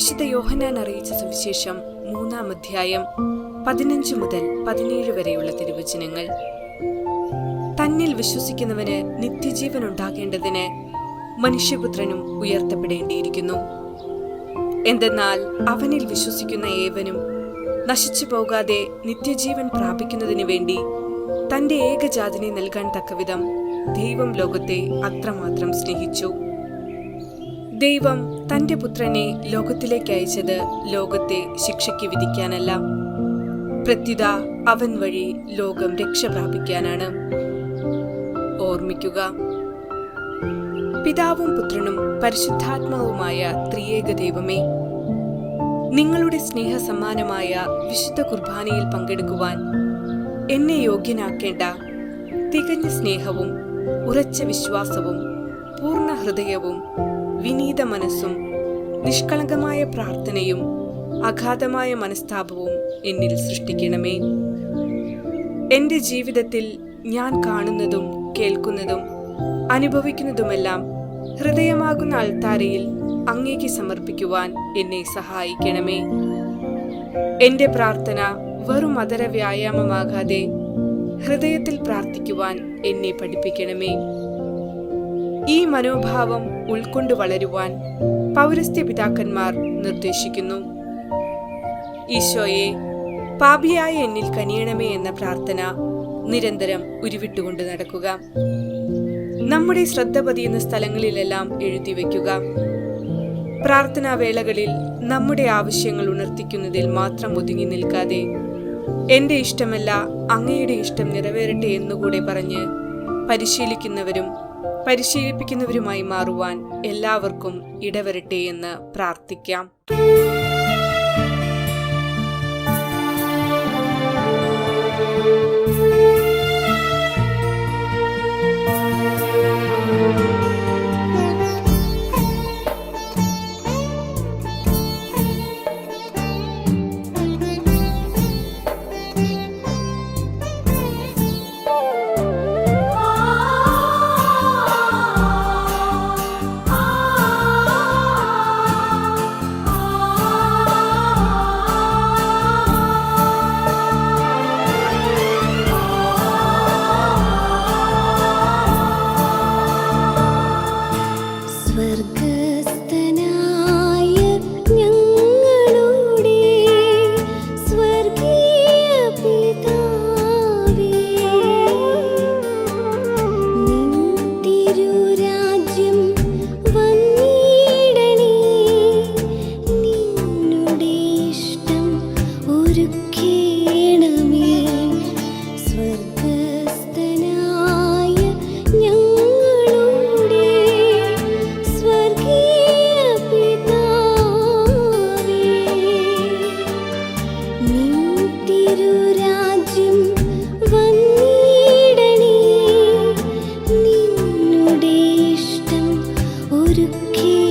വിശുദ്ധ യോഹനാൻ അറിയിച്ച സുവിശേഷം മൂന്നാം അധ്യായം പതിനഞ്ച് മുതൽ പതിനേഴ് വരെയുള്ള തിരുവചനങ്ങൾ. തന്നിൽ വിശ്വസിക്കുന്നവന് നിത്യജീവൻ ഉണ്ടാകേണ്ടതിന് മനുഷ്യപുത്രനും ഉയർത്തപ്പെടേണ്ടിയിരിക്കുന്നു. എന്തെന്നാൽ അവനിൽ വിശ്വസിക്കുന്ന ഏവനും നശിച്ചു പോകാതെ നിത്യജീവൻ പ്രാപിക്കുന്നതിനു വേണ്ടി തന്റെ ഏകജാതിനെ നൽകാൻ തക്കവിധം ദൈവം ലോകത്തെ അത്രമാത്രം സ്നേഹിച്ചു. ദൈവം തന്റെ പുത്രനെ ലോകത്തിലേക്ക് അയച്ചത് ലോകത്തെ ശിക്ഷയ്ക്ക് വിധിക്കാനല്ല. പ്രത്യുത അവൻ വഴി ലോകം രക്ഷ പ്രാപിക്കാനാണ്. ഓർമ്മിക്കുക പിതാവും പുത്രനും പരിശുദ്ധാത്മാവുമായ ത്രിയേക ദൈവമേ നിങ്ങളുടെ സ്നേഹസമ്മാനമായ വിശുദ്ധ കുർബാനയിൽ പങ്കെടുക്കുവാൻ എന്നെ യോഗ്യനാക്കേണ്ട തികഞ്ഞ സ്നേഹവും ഉറച്ച വിശ്വാസവും പൂർണ ഹൃദയവും വിനീത മനസ്സും നിഷ്കളങ്കമായ പ്രാർത്ഥനയും അഗാധമായ മനസ്താപവും എന്നിൽ സൃഷ്ടിക്കണമേ. എന്റെ ജീവിതത്തിൽ ഞാൻ കാണുന്നതും കേൾക്കുന്നതും അനുഭവിക്കുന്നതുമെല്ലാം ഹൃദയമാകുന്ന അൾത്താരയിൽ അങ്ങേക്ക് സമർപ്പിക്കുവാൻ എന്നെ സഹായിക്കണമേ. എന്റെ പ്രാർത്ഥന വെറും അതര വ്യായാമമാകാതെ ഹൃദയത്തിൽ പ്രാർത്ഥിക്കുവാൻ എന്നെ പഠിപ്പിക്കണമേ. ഈ മനോഭാവം ഉൾക്കൊണ്ടു വളരുവാൻ പൗരസ്ത്യ പിതാക്കന്മാർ നിർദ്ദേശിക്കുന്നു. ഈശോയെ പാപിയായ എന്നിൽ കനിയണമേ എന്ന പ്രാർത്ഥന നിരന്തരം ഉരുവിട്ടുകൊണ്ട് നടക്കുക. നമ്മുടെ ശ്രദ്ധ പതിയുന്ന സ്ഥലങ്ങളിലെല്ലാം എഴുതി വയ്ക്കുക. പ്രാർത്ഥനാ വേളകളിൽ നമ്മുടെ ആവശ്യങ്ങൾ ഉണർത്തിക്കുന്നതിൽ മാത്രം ഒതുങ്ങി നിൽക്കാതെ എന്റെ ഇഷ്ടമല്ല അങ്ങയുടെ ഇഷ്ടം നിറവേറട്ടെ എന്നുകൂടെ പറഞ്ഞ് പരിശീലിക്കുന്നവരും പരിശീലിപ്പിക്കുന്നവരുമായി മാറുവാൻ എല്ലാവർക്കും ഇടവരട്ടെ എന്ന് പ്രാർത്ഥിക്കാം. அதற்கு ഒരുക്കി